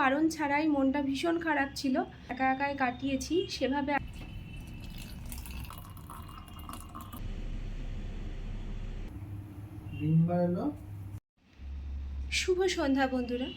কারণ ছাড়াই মনটা ভীষণ খারাপ ছিল। একা একাই কাটিয়েছি সেভাবে শুভ সন্ধ্যা বন্ধুরা।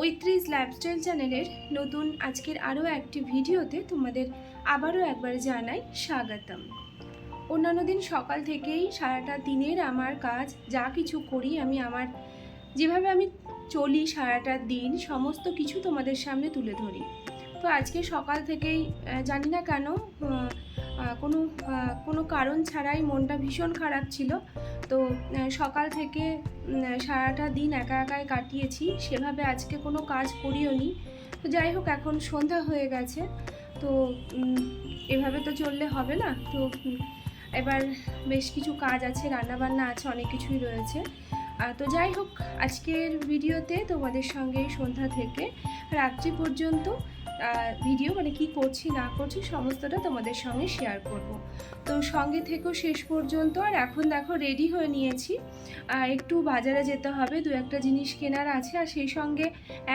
ঐত্রিশ লাইফস্টাইল চ্যানেলের নতুন আজকের আরও একটি ভিডিওতে তোমাদের আবারও একবার জানাই স্বাগতম। অন্যান্য দিন সকাল থেকেই সারাটা দিনের আমার কাজ যা কিছু করি আমি আমার যেভাবে আমি চলি সারাটা দিন সমস্ত কিছু তোমাদের সামনে তুলে ধরি। তো আজকে সকাল থেকেই জানি না কেন কোনো কোনো কারণ ছাড়াই মনটা ভীষণ খারাপ ছিল। তো সকাল থেকে সারাটা দিন একা একাই কাটিয়েছি, সেভাবে আজকে কোনো কাজ করিও নি। তো যাই হোক, এখন সন্ধ্যা হয়ে গেছে। তো এভাবে তো চললে হবে না। তো এবার বেশ কিছু কাজ আছে, রান্নাবান্না আছে, অনেক কিছুই রয়েছে। তো যাই হোক আজকের ভিডিওতে তোমাদের সঙ্গে সন্ধ্যা থেকে রাত্রি পর্যন্ত ভিডিও মানে কি করছি, না করছি, সমস্তটা তোমাদের সঙ্গে শেয়ার করব। তো সঙ্গে থেকেও শেষ পর্যন্ত, আর এখন দেখো রেডি হয়ে নিয়েছি। একটু বাজারে যেতে হবে, দু একটা জিনিস কেনার আছে, আর সেই সঙ্গে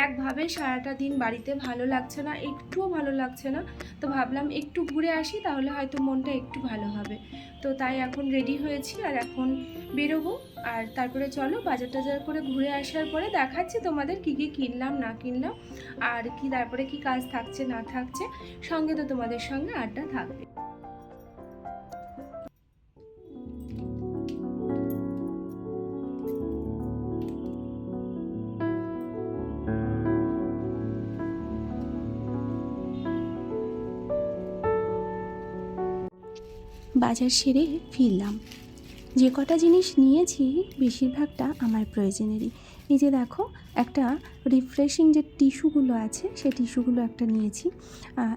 একভাবে সারাটা দিন বাড়িতে ভালো লাগছে না, একটুও ভালো লাগছে না। তো ভাবলাম একটু ঘুরে আসি, তাহলে হয়তো মনটা একটু ভালো হবে। তো তাই এখন রেডি হয়েছি, আর এখন বেরোবো। আর তারপরে চলো বাজার টাজার করে ঘুরে আসার পরে দেখাচ্ছি তোমাদের কি কি কিনলাম, না কিনলাম। আর কি, তারপরে কি কাজ থাকছে, না থাকছে, সঙ্গে তো তোমাদের সঙ্গে আড্ডা থাকবে। বাজার সেরে ফিরলাম। যে কটা জিনিস নিয়েছি, বেশিরভাগটা আমার প্রয়োজনেরই। এই যে দেখো একটা রিফ্রেশিং যে টিস্যুগুলো আছে সে টিস্যুগুলো একটা নিয়েছি।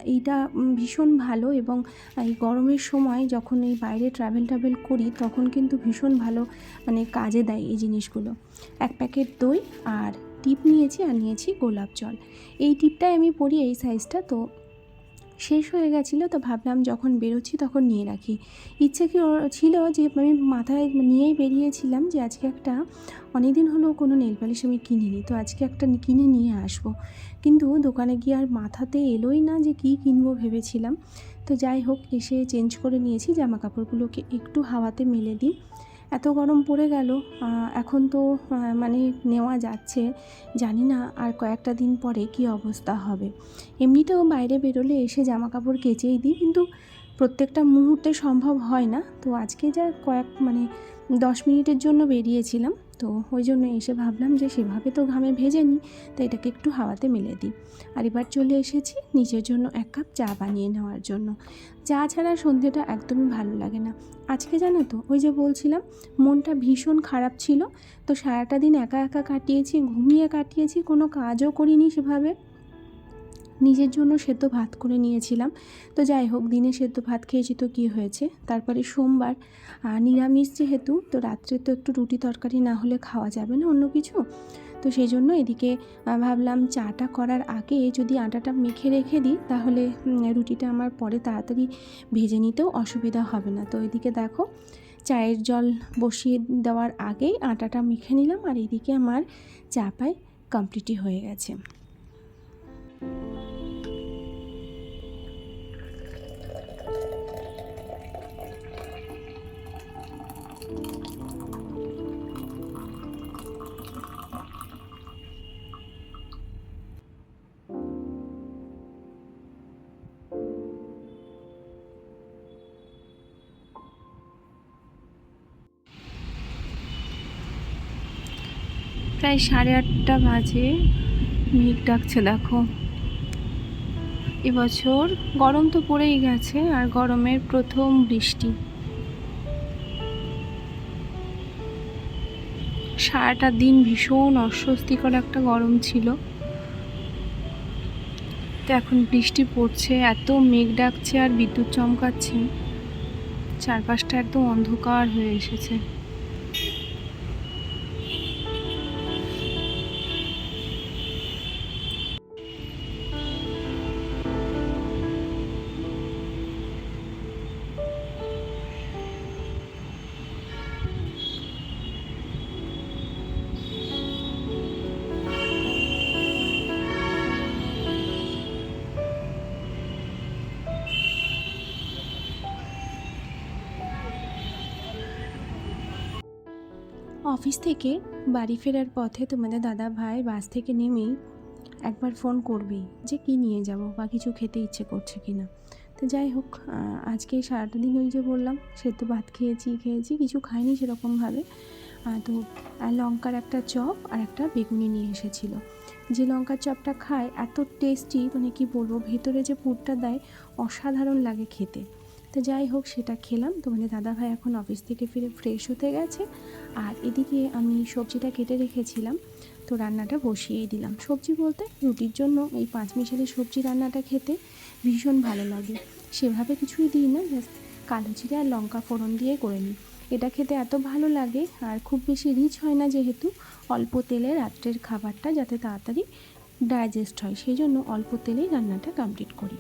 এইটা ভীষণ ভালো এবং এই গরমের সময় যখন এই বাইরে ট্রাভেল ট্রাভেল করি, তখন কিন্তু ভীষণ ভালো মানে কাজে দেয় এই জিনিসগুলো। এক প্যাকেট দই আর টিপ নিয়েছি আর নিয়েছি গোলাপ জল। এই টিপটাই আমি পরি এই সাইজটা তো শেষ হয়ে গেছিল, তো ভাবলাম যখন বেরোচ্ছি তখন নিয়ে রাখি। ইচ্ছে কি ছিল যে আমি মাথায় নিয়েই বেরিয়েছিলাম যে আজকে একটা অনেক দিন হলো কোনো নেল পালিশ আমি কিনিনি, তো আজকে একটা কিনে নিয়ে আসব। কিন্তু দোকানে গিয়ে আর মাথাতে এলোই না যে কী কিনবো ভেবেছিলাম। তো যাই হোক, এসে চেঞ্জ করে নিয়েছি জামা কাপড়গুলোকে একটু হাওয়াতে মেলে দিই। এত গরম পড়ে গেল এখন তো মানে নেওয়া যাচ্ছে। জানি না আর কয়েকটা দিন পরে কি অবস্থা হবে। এমনিতেও বাইরে বেরোলে এসে জামা কাপড় কেচেই দিই, কিন্তু প্রত্যেকটা মুহূর্তে সম্ভব হয় না। তো আজকে যা কয়েক মানে দশ মিনিটের জন্য বেরিয়েছিলাম, তো ওই জন্য এসে ভাবলাম যে সেভাবে তো ঘামে ভেজে নিই তো এটাকে একটু হাওয়াতে মেলে দিই। আর এবার চলে এসেছি নিজের জন্য এক কাপ চা বানিয়ে নেওয়ার জন্য। চা ছাড়া সন্ধেটা একদমই ভালো লাগে না। আজকে জানো তো, ওই যে বলছিলাম, মনটা ভীষণ খারাপ ছিল, তো সারাটা দিন একা একা কাটিয়েছি, ঘুমিয়ে কাটিয়েছি, কোনো কাজও করিনি সেভাবে। নিজের জন্য সেদ্ধ ভাত করে নিয়েছিলাম। তো যাই হোক, দিনে সেদ্ধ ভাত খেয়েছি তো কী হয়েছে? তারপরে সোমবার নিরামিষ যেহেতু, তো রাত্রে তো একটু রুটি তরকারি না হলে খাওয়া যাবে না অন্য কিছু। তো সেই জন্য এদিকে ভাবলাম চাটা করার আগে যদি আটাটা মেখে রেখে দিই, তাহলে রুটিটা আমার পরে তাড়াতাড়ি ভেজে নিতেও অসুবিধা হবে না। তো এদিকে দেখো, চায়ের জল বসিয়ে দেওয়ার আগেই আটাটা মেখে নিলাম, আর এদিকে আমার চা পায় কমপ্লিটই হয়ে গেছে। প্রায় সাড়ে আটটা বাজে। মেঘ ডাকছে দেখো। এবছর গরম তো পড়েই গেছে আর গরমের প্রথম বৃষ্টি। সারাটা দিন ভীষণ অস্বস্তিকর একটা গরম ছিল। তো এখন বৃষ্টি পড়ছে, এত মেঘ ডাকছে আর বিদ্যুৎ চমকাচ্ছে। চারপাশটা একদম অন্ধকার হয়ে এসেছে। অফিস থেকে বাড়ি ফেরার পথে তোমাদের দাদা ভাই বাস থেকে নেমেই একবার ফোন করবেই যে কি নিয়ে যাব বা কিছু খেতে ইচ্ছে করছে কি না তো যাই হোক আজকে সারাটা দিন ওই যে বললাম, সেদ্ধ ভাত খেয়েছি খেয়েছি, কিছু খাইনি সেরকমভাবে। তো লঙ্কার একটা চপ আর একটা বেগুনি নিয়ে এসেছিল। যে লঙ্কার চপটা খায়, এত টেস্টি মানে কি বলব, ভেতরে যে পুরটা দেয়, অসাধারণ লাগে খেতে। তো যাই হোক, সেটা খেলাম। তোমাদের দাদা ভাই এখন অফিস থেকে ফিরে ফ্রেশ হতে গেছে। আর এদিকে আমি সবজিটা কেটে রেখেছিলাম, তো রান্নাটা বসিয়েই দিলাম। সবজি বলতে রুটির জন্য এই পাঁচ মিশালি সবজি রান্নাটা খেতে ভীষণ ভালো লাগে। সেভাবে কিছুই দিই না জাস্ট কালো জিরে আর লঙ্কা ফোড়ন দিয়ে করে নিই। এটা খেতে এত ভালো লাগে, আর খুব বেশি রিচ হয় না যেহেতু অল্প তেলে রাত্রের খাবারটা যাতে তাড়াতাড়ি ডাইজেস্ট হয়। সেই জন্য অল্প তেলেই রান্নাটা কমপ্লিট করি।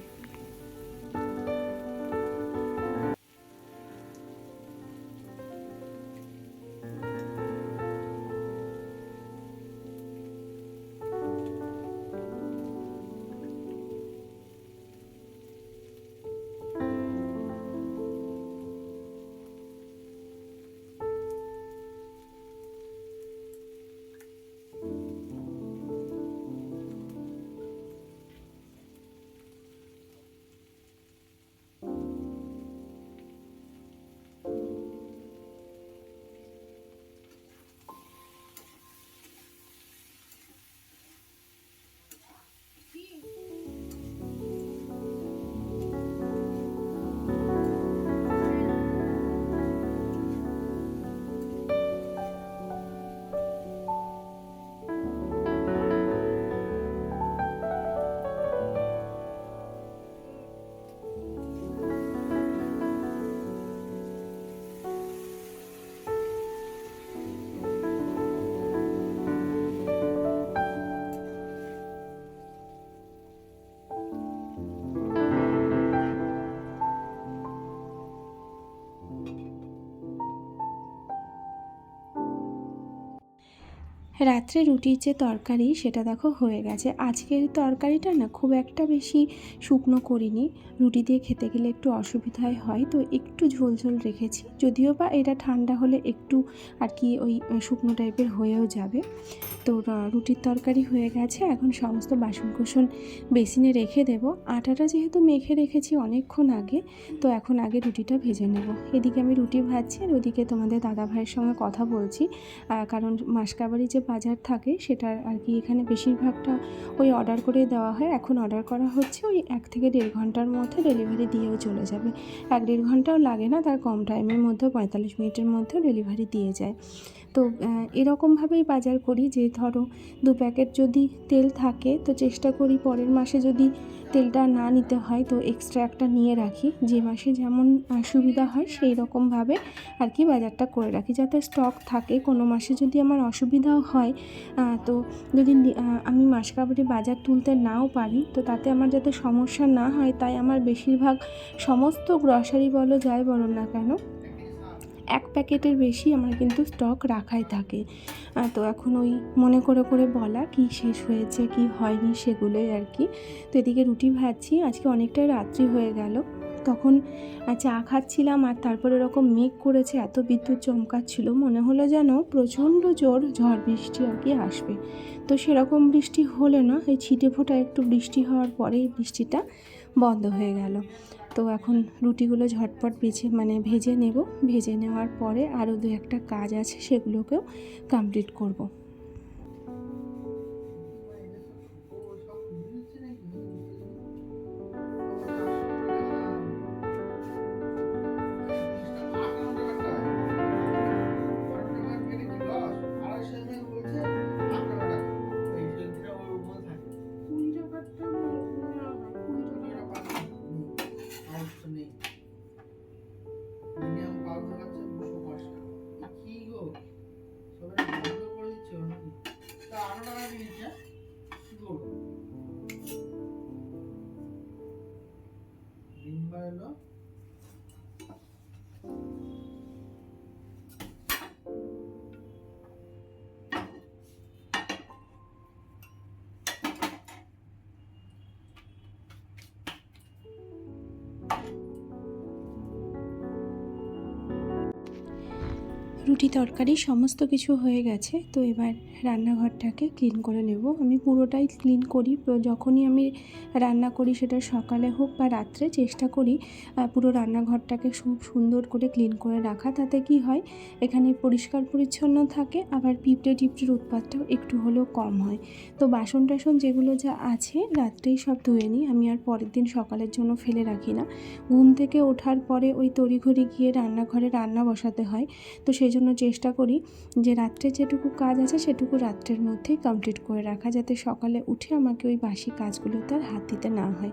রাত্রে রুটির যে তরকারি, সেটা দেখো হয়ে গেছে। আজকের তরকারিটা না খুব একটা বেশি শুকনো করিনি। রুটি দিয়ে খেতে গেলে একটু অসুবিধাই হয়, তো একটু ঝোল ঝোল রেখেছি। যদিও বা এটা ঠান্ডা হলে একটু আর কি ওই শুকনো টাইপের হয়েও যাবে। তো রুটির তরকারি হয়ে গেছে। এখন সমস্ত বাসন কোসন বেসিনে রেখে দেব। আটাটা যেহেতু মেখে রেখেছি অনেকক্ষণ আগে, তো এখন আগে রুটিটা ভেজে নেব। এদিকে আমি রুটি ভাজছি আর ওদিকে তোমাদের দাদা ভাইয়ের সঙ্গে কথা বলছি। কারণ মাসকাবারি যে বাজার থাকে, সেটার আর কি এখানে বেশিরভাগটা ওই অর্ডার করে দেওয়া হয়। এখন অর্ডার করা হচ্ছে ওই এক থেকে দেড় ঘণ্টার মধ্যে ডেলিভারি দিয়েও চলে যাবে। এক দেড় ঘন্টাও লাগে না, তার কম টাইমের মধ্যেও পঁয়তাল্লিশ মিনিটের মধ্যেও ডেলিভারি দিয়ে যায়। তো এরকমভাবেই বাজার করি যে ধরো দু প্যাকেট যদি তেল থাকে তো চেষ্টা করি পরের মাসে যদি তেলটা না নিতে হয় তো এক্সট্রা একটা নিয়ে রাখি। যে মাসে যেমন সুবিধা হয় সেই রকমভাবে আর কি বাজারটা করে রাখি। যাতে স্টক থাকে, কোনো মাসে যদি আমার অসুবিধাও হয় তো যদি আমি মাসকাবারি বাজার তুলতে নাও পারি তো তাতে আমার যাতে সমস্যা না হয় তাই আমার বেশিরভাগ সমস্ত গ্রসারি বলো যাই বলো না কেন এক প্যাকেটের বেশি আমার কিন্তু স্টক রাখাই থাকে। তো এখন ওই মনে করে করে বলা কি শেষ হয়েছে, কি হয়নি সেগুলোই আর কি। তো এদিকে রুটি ভাজছি, আজকে অনেকটাই রাত্রি হয়ে গেল। তখন চা খাচ্ছিলাম আর তারপর এরকম মেঘ করেছে, এত বিদ্যুৎ চমকাচ্ছিল, মনে হলো যেন প্রচণ্ড জোর ঝড় বৃষ্টি আর কি আসবে। তো সেরকম বৃষ্টি হলে না, এই ছিটে ফোটা একটু বৃষ্টি হওয়ার পরেই বৃষ্টিটা বন্ধ হয়ে গেল। তো এখন রুটিগুলো ঝটপট বেছে মানে ভেজে নেব ভেজে নেওয়ার পরে আরও দু একটা কাজ আছে, সেগুলোকেও কমপ্লিট করব। রুটি তরকারি সমস্ত কিছু হয়ে গেছে, তো এবার রান্নাঘরটাকে ক্লিন করে নেব। আমি পুরোটাই ক্লিন করি যখনই আমি রান্না করি সেটা সকালে হোক বা রাত্রে চেষ্টা করি পুরো রান্নাঘরটাকে খুব সুন্দর করে ক্লিন করে রাখা। তাতে কি হয়, এখানে পরিষ্কার পরিচ্ছন্ন থাকে, আবার পিঁপড়ে টিপড়ের উৎপাতটাও একটু হলেও কম হয়। তো বাসন টাসন যেগুলো যা আছে, রাত্রেই সব ধুয়ে নিই। আমি আর পরের দিন সকালের জন্য ফেলে রাখি না। ঘুম থেকে ওঠার পরে ওই তড়িঘড়ি গিয়ে রান্নাঘরে রান্না বসাতে হয়। তো সেই জন্য চেষ্টা করি যে রাত্রে যেটুকু কাজ আছে সেটুকু রাত্রের মধ্যেই কমপ্লিট করে রাখা যাতে সকালে উঠে আমাকে ওই বাসি কাজগুলোতে আর হাত দিতে না হয়।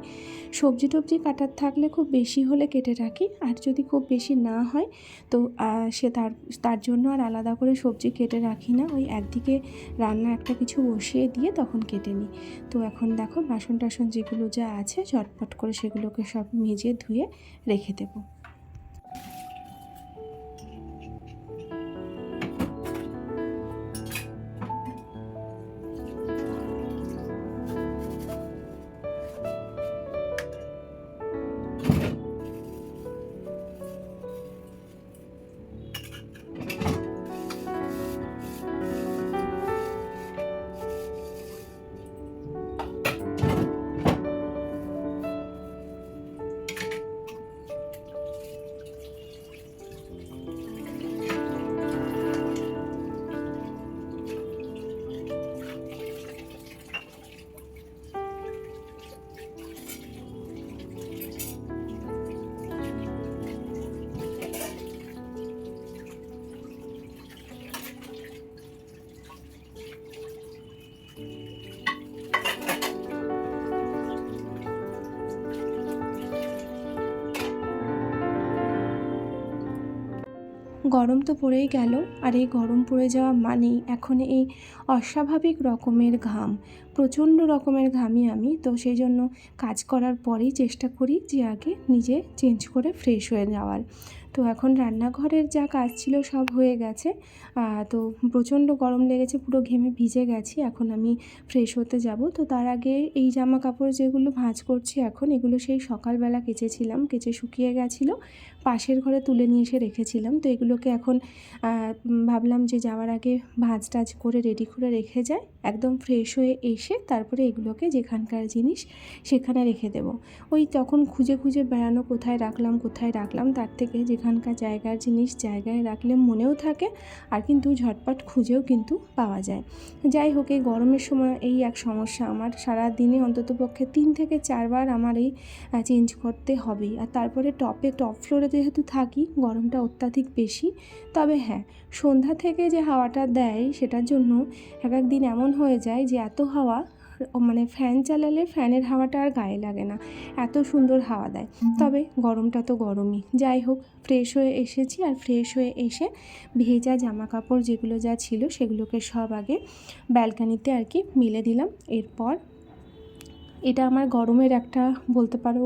সবজি টবজি কাটার থাকলে খুব বেশি হলে কেটে রাখি, আর যদি খুব বেশি না হয় তো সে তার তার জন্য আর আলাদা করে সবজি কেটে রাখি না। ওই একদিকে রান্না একটা কিছু বসিয়ে দিয়ে তখন কেটে নিই। তো এখন দেখো বাসন টাসন যেগুলো যা আছে ঝটপট করে সেগুলোকে সব মেজে ধুয়ে রেখে দেবো। গরম তো পড়েই গেল আর এই গরম পড়ে যাওয়া মানেই এখন এই অস্বাভাবিক রকমের ঘাম, প্রচণ্ড রকমের ঘামি আমি। তো সেই জন্য কাজ করার পরেই চেষ্টা করি যে আগে নিজে চেঞ্জ করে ফ্রেশ হয়ে যাওয়ার। তো এখন রান্নাঘরের যা কাজ ছিল সব হয়ে গেছে। তো প্রচণ্ড গরম লেগেছে, পুরো ঘেমে ভিজে গেছি। এখন আমি ফ্রেশ হতে যাব। তো তার আগে এই জামা কাপড় যেগুলো ভাঁজ করছি এখন, এগুলো সেই সকালবেলা কেচেছিলাম। কেচে শুকিয়ে গেছিল। পাশের ঘরে তুলে নিয়ে এসে রেখেছিলাম। তো এগুলোকে এখন ভাবলাম যে যাওয়ার আগে ভাঁজ টাজ করে রেডি করে রেখে যায়, একদম ফ্রেশ হয়ে এসে তারপরে এগুলোকে যেখানকার জিনিস সেখানে রেখে দেব। ওই তখন খুঁজে খুঁজে বেড়ানো কোথায় রাখলাম কোথায় রাখলাম, তার থেকে যেখানকার জায়গার জিনিস জায়গায় রাখলে মনেও থাকে আর কিন্তু ঝটপট খুঁজেও কিন্তু পাওয়া যায়। যাই হোক, এই গরমের সময় এই এক সমস্যা। আমার সারা দিনে অন্ততপক্ষে তিন থেকে চারবার আমার এই চেঞ্জ করতে হবেই। আর তারপরে টপে টপ ফ্লোরে যেহেতু থাকি, গরমটা অত্যাধিক বেশি। তবে হ্যাঁ সন্ধ্যা থেকে যে হাওয়াটা দেয় সেটার জন্য এক এক দিন এমন হয়ে যায় যে এত হাওয়া মানে ফ্যান চালালে ফ্যানের হাওয়াটা আর গায়ে লাগে না, এত সুন্দর হাওয়া দেয়। তবে গরমটা তো গরমই। যাই হোক ফ্রেশ হয়ে এসেছি আর ফ্রেশ হয়ে এসে ভেজা জামা কাপড় যেগুলো যা ছিল সেগুলোকে সব আগে ব্যালকানিতে আর কি মিলে দিলাম। এরপর এটা আমার গরমের একটা, বলতে পারো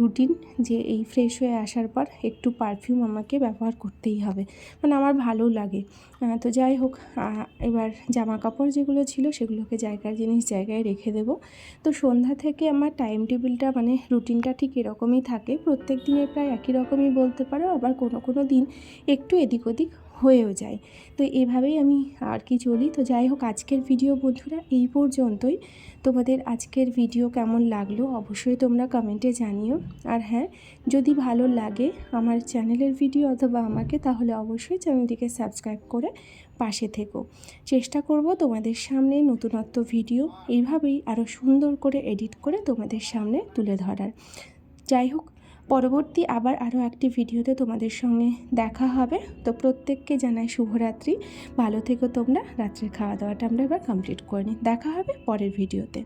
রুটিন যে এই ফ্রেশ হয়ে আসার পর একটু পারফিউম আমাকে ব্যবহার করতেই হবে। মানে আমার ভালো লাগে। তো যাই হোক এবার জামা কাপড় যেগুলো ছিল সেগুলোকে জায়গার জিনিস জায়গায় রেখে দেবো। তো সন্ধ্যা থেকে আমার টাইম টেবিলটা মানে রুটিনটা ঠিক এরকমই থাকে। প্রত্যেক দিনে প্রায় একই রকমই বলতে পারো, আবার কোনো কোনো দিন একটু এদিক ওদিক হয়েও যায়। তো এভাবেই আমি আর কি চলি। তো যাই হোক, আজকের ভিডিও বন্ধুরা, এই পর্যন্তই। তোমাদের আজকের ভিডিও কেমন লাগল অবশ্যই তোমরা কমেন্টে জানিও। আর হ্যাঁ যদি ভালো লাগে আমার চ্যানেলের ভিডিও অথবা আমাকে, তাহলে অবশ্যই চ্যানেলটিকে সাবস্ক্রাইব করে পাশে থেকো। চেষ্টা করব তোমাদের সামনে নতুনত্ব ভিডিও এইভাবেই আরও সুন্দর করে এডিট করে তোমাদের সামনে তুলে ধরার। যাই হোক পরবর্তী আবার আরও একটি ভিডিওতে তোমাদের সঙ্গে দেখা হবে। তো প্রত্যেককে জানাই শুভরাত্রি। ভালো থেকো তোমরা। রাত্রের খাওয়া দাওয়াটা আমরা এবার কমপ্লিট করে নিই। দেখা হবে পরের ভিডিওতে।